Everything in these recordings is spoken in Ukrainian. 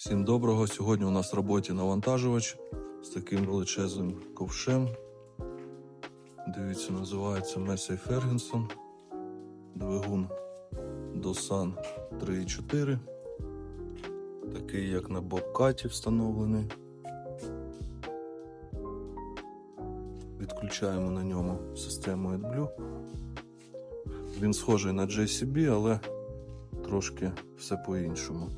Всім доброго. Сьогодні у нас в роботі навантажувач з таким величезним ковшем. Дивіться, називається Месей Фергінсон. Двигун Досан 3.4. Такий, як на бобкаті встановлений. Відключаємо на ньому систему AdBlue. Він схожий на JCB, але трошки все по-іншому.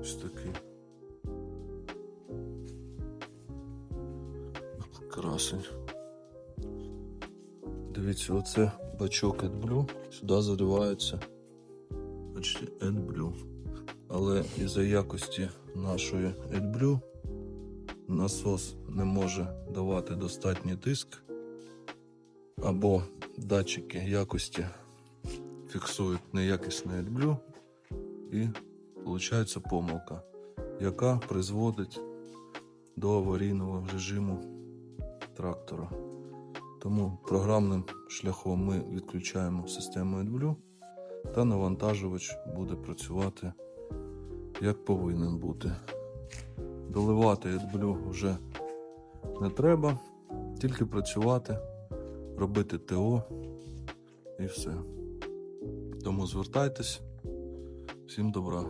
Ось такий. Красень. Дивіться, оце бачок AdBlue. Сюди заливається бачите, AdBlue. Але із-за якості нашої AdBlue насос не може давати достатній тиск, або датчики якості фіксують неякісне AdBlue і виходить помилка, яка призводить до аварійного режиму трактора. Тому програмним шляхом ми відключаємо систему AdBlue та навантажувач буде працювати як повинен бути. Доливати AdBlue вже не треба, тільки працювати, робити ТО і все. Тому звертайтесь. Всім добра.